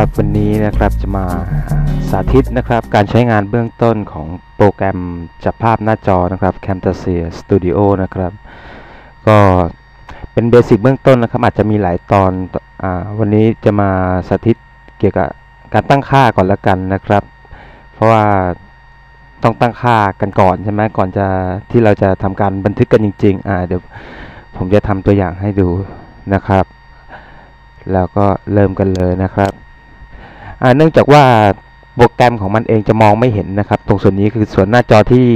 ครับวันนี้นะครับจะมาสาธิตนะครับการใช้งานเบื้องต้นของโปรแกรมจับภาพหน้าจอนะครับ Camtasia Studio นะครับ ก็เป็นเบสิกเบื้องต้นนะครับ อาจจะมีหลายตอนอาวันนี้จะมาสาธิตเกี่ยวกับการตั้งค่าก่อนละกันนะครับ เพราะว่าต้องตั้งค่ากันก่อนใช่ไหมก่อนจะที่เราจะทำการบันทึกกันจริงๆอ่าเดี๋ยวผมจะทำตัวอย่างให้ดูนะครับ แล้วก็เริ่มกันเลยนะครับ เนื่องจากว่าโปรแกรมของมันเองจะมองไม่เห็นนะครับ ตรงส่วนนี้คือส่วนหน้าจอที่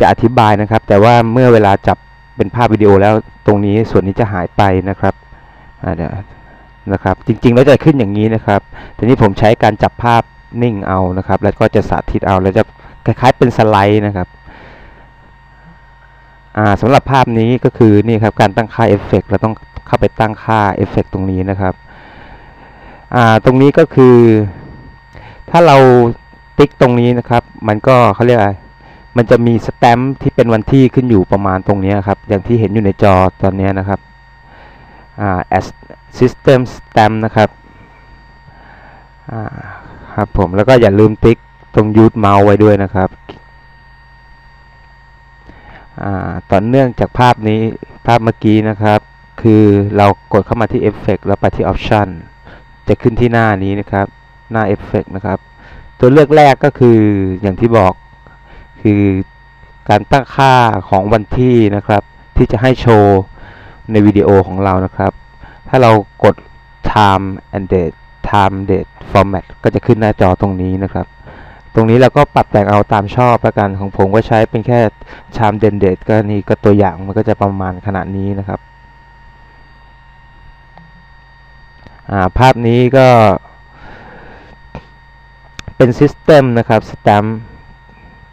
จะอธิบายนะครับ แต่ว่าเมื่อเวลาจับเป็นภาพวิดีโอแล้วตรงนี้ส่วนนี้จะหายไปนะครับเดี๋ยวนะครับ จริงๆแล้วจะขึ้นอย่างนี้นะครับแต่นี้ผมใช้การจับภาพนิ่งเอานะครับ แล้วก็จะสาธิตเอาแล้วจะคล้ายๆเป็นสไลด์นะครับอ่าสำหรับภาพนี้ก็คือนี่ครับการตั้งค่าเอฟเฟกต์เราต้องเข้าไปตั้งค่าเอฟเฟกต์ตรงนี้นะครับ ตรงนี้ก็คือ ถ้าเราติ๊กตรงนี้นะครับ มันก็เขาเรียกอะไรมันจะมีสแตมป์ที่เป็นวันที่ขึ้นอยู่ประมาณตรงนี้ครับ อย่างที่เห็นอยู่ในจอตอนนี้นะครับอ่า as system stamp นะครับอ่าครับผมแล้วก็อย่าลืมติ๊กตรงยูดเมาส์ไว้ด้วยนะครับอ่าต่อเนื่องจากภาพนี้ภาพเมื่อกี้นะครับ คือเรากดเข้ามาที่ Effect แล้วไปที่ Option จะขึ้นที่หน้านี้นะครับ หน้า Effect นะครับ ตัวเลือกแรกก็คืออย่างที่บอกคือการตั้งค่าของวันที่นะครับ ที่จะให้โชว์ในวิดีโอของเรานะครับ ถ้าเรากด time and date time date format ก็จะขึ้นหน้าจอตรงนี้นะครับ ตรงนี้เราก็ปรับแต่งเอาตามชอบล้วกันของผมก็ใช้เป็นแค่ time and date ก็นี่ก็ตัวอย่างมันก็จะประมาณขนาดนี้นะครับ อ่า ภาพนี้ก็ เป็น System นะครับ Stamp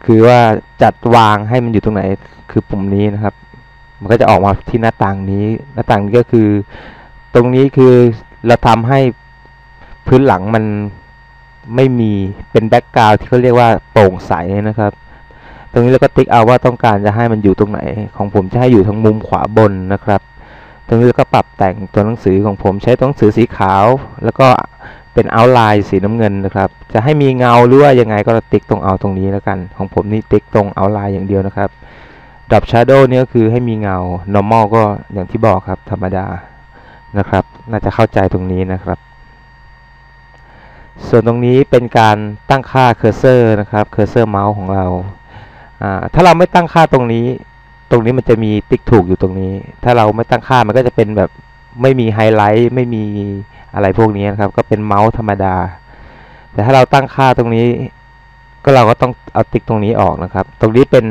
คือว่าจัดวางให้มันอยู่ตรงไหนคือปุ่มนี้นะครับ มันก็จะออกมาที่หน้าต่างนี้ หน้าต่างนี้ก็คือ ตรงนี้คือเราทำให้พื้นหลังมันไม่มีเป็นแบ็กกราวที่เขาเรียกว่าโปร่งใสนะครับ ตรงนี้เราก็ติ๊กเอาว่าต้องการจะให้มันอยู่ตรงไหน ของผมจะให้อยู่ทางมุมขวาบนนะครับ ตรงนี้ก็ปรับแต่งตัวหนังสือของผมใช้ตัวหนังสือสีขาว แล้วก็เป็นเอาไลน์สีน้ำเงินนะครับ จะให้มีเงาหรือว่ายังไงก็ติ๊กตรงเอาตรงนี้แล้วกัน ของผมนี่ติ๊กตรงเอาไลน์อย่างเดียวนะครับดับชาร์โดนี่ก็คือให้มีเงา normal ก็อย่างที่บอกครับธรรมดานะครับ น่าจะเข้าใจตรงนี้นะครับ ส่วนตรงนี้เป็นการตั้งค่าเคอร์เซอร์นะครับเคอร์เซอร์เมาส์ของเรา ถ้าเราไม่ตั้งค่าตรงนี้ ตรงนี้มันจะมีติ๊กถูกอยู่ตรงนี้ ถ้าเราไม่ตั้งค่ามันก็จะเป็นแบบไม่มีไฮไลท์ไม่มีอะไรพวกนี้นะครับ ก็เป็นเมาส์ธรรมดา แต่ถ้าเราตั้งค่าตรงนี้ ก็เราก็ต้องเอาติ๊กตรงนี้ออกนะครับ ตรงนี้เป็น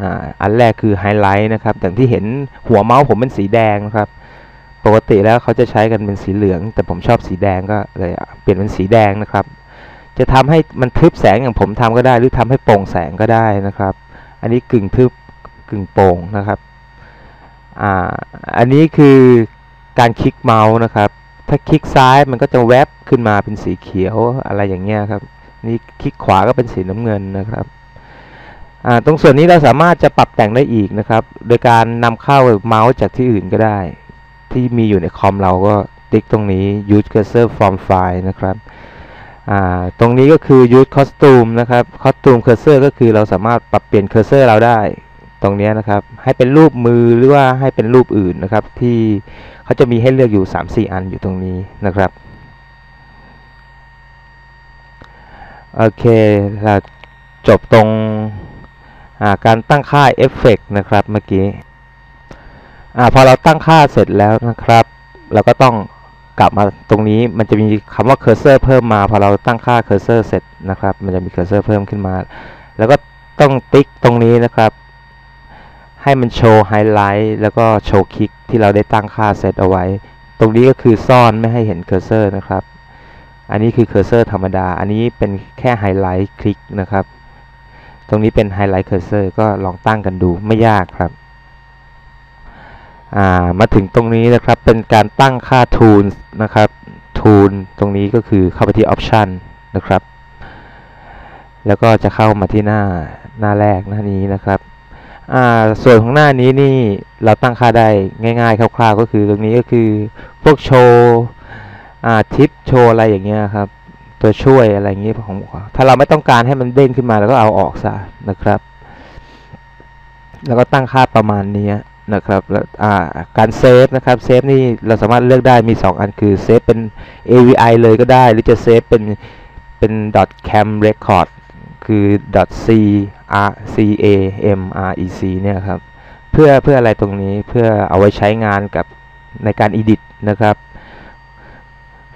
อ,อันแรกคือไฮไลท์นะครับอย่างที่เห็นหัวเมาส์ผมเป็นสีแดงนะครับ ปกติแล้วเขาจะใช้กันเป็นสีเหลือง แต่ผมชอบสีแดงก็เลยเปลี่ยนเป็นสีแดงนะครับ จะทำให้มันทึบแสงอย่างผมทำก็ได้ หรือทำให้โปร่งแสงก็ได้นะครับ อันนี้กึ่งทึบ กึ่งโป่งนะครับอ่าอันนี้คือการคลิกเมาส์นะครับ ถ้าคลิกซ้ายมันก็จะแวบขึ้นมาเป็นสีเขียวอะไรอย่างเงี้ยครับ นี่คลิกขวาก็เป็นสีน้ำเงินนะครับอ่าตรงส่วนนี้เราสามารถจะปรับแต่งได้อีกนะครับ โดยการนำเข้าเมาส์จากที่อื่นก็ได้ ที่มีอยู่ในคอมเราก็ติ๊กตรงนี้ use cursor from file นะครับอ่าตรงนี้ก็คือ use costume นะครับ costume cursor ก็คือเราสามารถปรับเปลี่ยน cursor เราได้ ตรงนี้นะครับให้เป็นรูปมือหรือว่าให้เป็นรูปอื่นนะครับที่เขาจะมีให้เลือกอยู่ 3-4 อันอยู่ตรงนี้นะครับโอเคเราจบตรงการตั้งค่าเอฟเฟกนะครับเมื่อกี้อพอเราตั้งค่าเสร็จแล้วนะครับ เราก็ต้องกลับมาตรงนี้มันจะมีคำว่าเคอร์เซอร์เพิ่มมาพอเราตั้งค่าเคอร์เซอร์เสร็จนะครับ มันจะมีเคอร์เซอร์เพิ่มขึ้นมา แล้วก็ต้องติ๊กตรงนี้นะครับ ให้มันโชว์ไฮไลท์แล้วก็โชว์คลิกที่เราได้ตั้งค่าเซตเอาไว้ ตรงนี้ก็คือซ่อนไม่ให้เห็นเคอร์เซอร์นะครับ อันนี้คือเคอร์เซอร์ธรรมดา อันนี้เป็นแค่ไฮไลท์คลิกนะครับ ตรงนี้เป็นไฮไลท์เคอร์เซอร์ก็ลองตั้งกันดูไม่ยากครับ มาถึงตรงนี้นะครับเป็นการตั้งค่า Tool นะครับ Tool ตรงนี้ก็คือเข้าไปที่ Option นะครับ แล้วก็จะเข้ามาที่หน้าหน้าแรกหน้านี้นะครับ ส่วนของหน้านี้นี่เราตั้งค่าได้ง่ายๆ คร่าวๆ ก็คือตรงนี้ก็คือพวกโชว์ทิปโชว์อะไรอย่างเงี้ยครับ ตัวช่วยอะไรอย่างเงี้ยของถ้าเราไม่ต้องการให้มันเด้งขึ้นมาเราก็เอาออกซะนะครับ แล้วก็ตั้งค่าประมาณนี้นะครับแล้วการเซฟนะครับเซฟนี่เราสามารถเลือกได้มี 2 อันคือเซฟเป็น AVI เลยก็ได้ หรือจะเซฟเป็นเป็น .cam record คือ .c r c a m r e c เนี่ยครับ เพื่อเพื่ออะไรตรงนี้เพื่อเอาไว้ใช้งานกับในการ edit นะครับ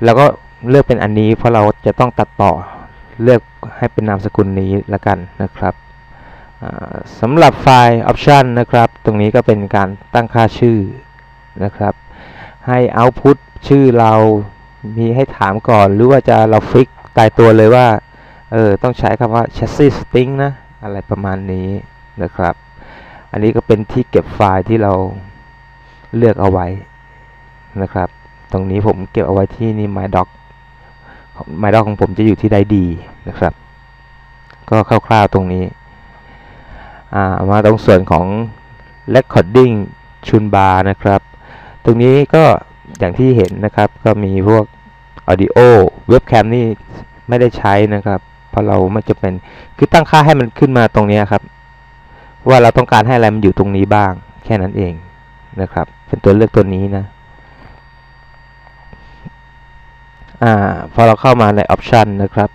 แล้วก็เลือกเป็นอันนี้เพราะเราจะต้องตัดต่อเลือกให้เป็นนามสกุลนี้ละกันนะครับสำหรับไฟล์ option นะครับ ตรงนี้ก็เป็นการตั้งค่าชื่อนะครับ ให้ output ชื่อเรามีให้ถามก่อนหรือว่าจะเราฟิกตายตัวเลยว่า เออต้องใช้คำว่า chassis string นะ อะไรประมาณนี้นะครับ อันนี้ก็เป็นที่เก็บไฟล์ที่เราเลือกเอาไว้นะครับ ตรงนี้ผมเก็บเอาไว้ที่นี่ mydoc mydoc ของผมจะอยู่ที่ไดดีนะครับ ก็คร่าวๆตรงนี้อ่ามาตรงส่วนของ recording ชุนบาร์นะครับ ตรงนี้ก็อย่างที่เห็นนะครับก็มีพวก audio webcam นี่ไม่ได้ใช้นะครับ ราะเราไม่จะเป็นคือตั้งค่าให้มันขึ้นมาตรงนี้ครับ ว่าเราต้องการให้อะไรมันอยู่ตรงนี้บ้าง แค่นั้นเองนะครับ เป็นตัวเลือกตัวนี้นะอ่าพอเราเข้ามาใน option นะครับ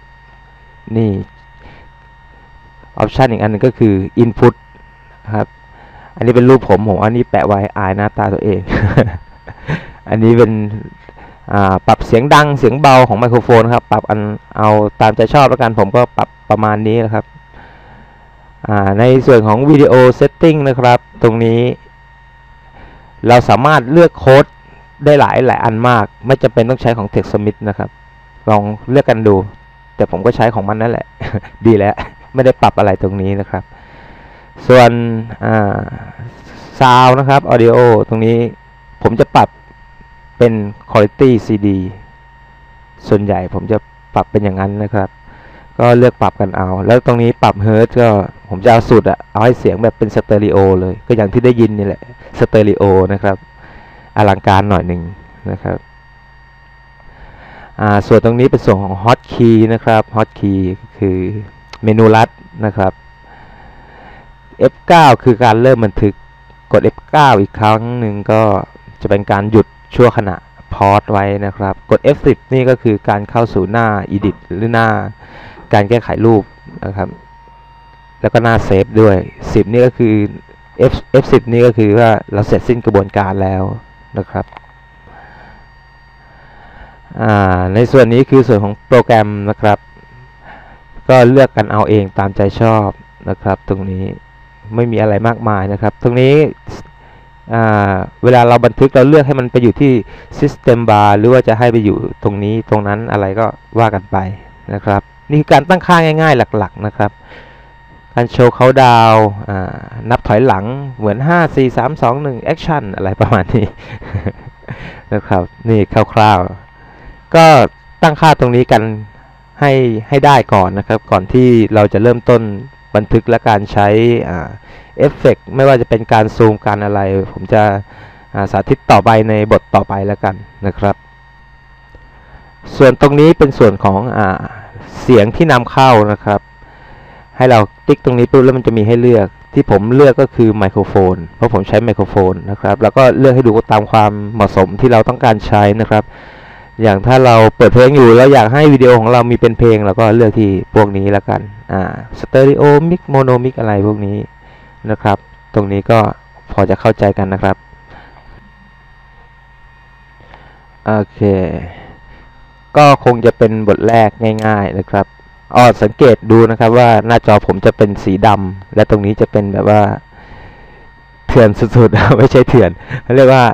นี่ option อีกอันหนึงก็คือ input ครับ อันนี้เป็นรูปผมผมอันนี้แปะไว้อายหน้าตาตัวเอง อันนี้เป็น ปรับเสียงดังเสียงเบาของไมโครโฟนครับ ปรับอันเอาตามใจชอบแล้วกันผมก็ปรับประมาณนี้นะครับ ในส่วนของวิดีโอเซตติ้งนะครับ ตรงนี้ เราสามารถเลือกโค้ดได้หลายหลายอันมาก ไม่จำเป็นต้องใช้ของ TextSmith นะครับ ลองเลือกกันดู แต่ผมก็ใช้ของมันนั่นแหละ ดีแล้ว ไม่ได้ปรับอะไรตรงนี้นะครับ ส่วนซาวนะครับ audio ตรงนี้ผมจะปรับ เป็น quality CD ส่วนใหญ่ผมจะปรับเป็นอย่างนั้นนะครับ ก็เลือกปรับกันเอา แล้วตรงนี้ปรับเฮิร์ตก็ผมจะเอาสุดอะเอาให้เสียงแบบเป็นสเตอริโอเลย ก็อย่างที่ได้ยินนี่แหละสเตอริโอนะครับ อลังการหน่อยหนึ่งนะครับอ่าส่วนตรงนี้เป็นส่วนของ Hot Key นะครับ Hot Key คือเมนูลัดนะครับ F9 คือการเริ่มบันทึกกด F9 อีกครั้งหนึ่งก็จะเป็นการหยุด ชั่วขณะพอสไว้นะครับ กด F10 นี่ก็คือการเข้าสู่หน้า Edit หรือหน้าการแก้ไขรูปนะครับ แล้วก็หน้าเซฟด้วย 10 นี่ก็คือ F F10 นี่ก็คือว่าเราเสร็จสิ้นกระบวนการแล้วนะครับในส่วนนี้คือส่วนของโปรแกรมนะครับ ก็เลือกกันเอาเองตามใจชอบนะครับ ตรงนี้ไม่มีอะไรมากมายนะครับ ตรงนี้ เวลาเราบันทึกเราเลือกให้มันไปอยู่ที่ System Bar หรือว่าจะให้ไปอยู่ตรงนี้ตรงนั้นอะไรก็ว่ากันไปนะครับ นี่คือการตั้งค่าง่ายๆหลักๆนะครับ การโชว์เขาดาวนับถอยหลังเหมือน 5 4 3 2 1 action อะไรประมาณนี้นะครับ นี่คร่าวๆ ก็ตั้งค่าตรงนี้กันให้ให้ได้ก่อนนะครับ ก่อนที่เราจะเริ่มต้นบันทึกและการใช้ เอฟเฟกไม่ว่าจะเป็นการซูมการอะไร ผมจะสาธิตต่อไปในบทต่อไปแล้วกันนะครับ ส่วนตรงนี้เป็นส่วนของอเสียงที่นำเข้านะครับ ให้เราติ๊กตรงนี้ปุ๊บแล้วมันจะมีให้เลือกที่ผมเลือกก็คือไมโครโฟน เพราะผมใช้ไมโครโฟนนะครับ แล้วก็เลือกให้ดูตามความเหมาะสมที่เราต้องการใช้นะครับ อย่างถ้าเราเปิดเพลงอยู่แล้วอยากให้วิดีโอของเรามีเป็นเพลงเราก็เลือกที่พวกนี้แล้วกัน อ่าสเตอริโอมิกโมโนมิกอะไรพวกนี้ นะครับ ตรงนี้ก็พอจะเข้าใจกันนะครับ โอเค ก็คงจะเป็นบทแรกง่ายๆนะครับอ๋อสังเกตดูนะครับว่าหน้าจอผมจะเป็นสีดำและตรงนี้จะเป็นแบบว่าเถื่อนสุดๆ ไม่ใช่เถื่อนเขาเรียกว่า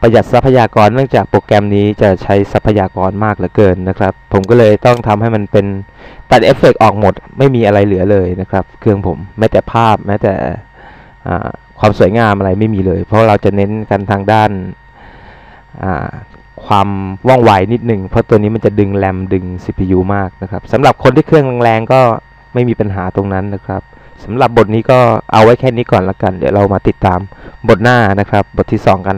ประหยัดทรัพยากรเนื่องจากโปรแกรมนี้จะใช้ทรัพยากรมากเหลือเกินนะครับ ผมก็เลยต้องทำให้มันเป็นตัดเอฟเฟกออกหมด ไม่มีอะไรเหลือเลยนะครับ เครื่องผมแม้แต่ภาพแม้แต่ ความสวยงามอะไรไม่มีเลย เพราะเราจะเน้นกันทางด้านความว่องไวนิดหนึ่งเพราะตัวนี้มันจะดึงแรมดึง CPU มากนะครับสำหรับคนที่เครื่องแรงๆก็ไม่มีปัญหาตรงนั้นนะครับสำหรับบทนี้ก็เอาไว้แค่นี้ก่อนละกัน เดี๋ยวเรามาติดตามบทหน้านะครับ บทที่ 2 กัน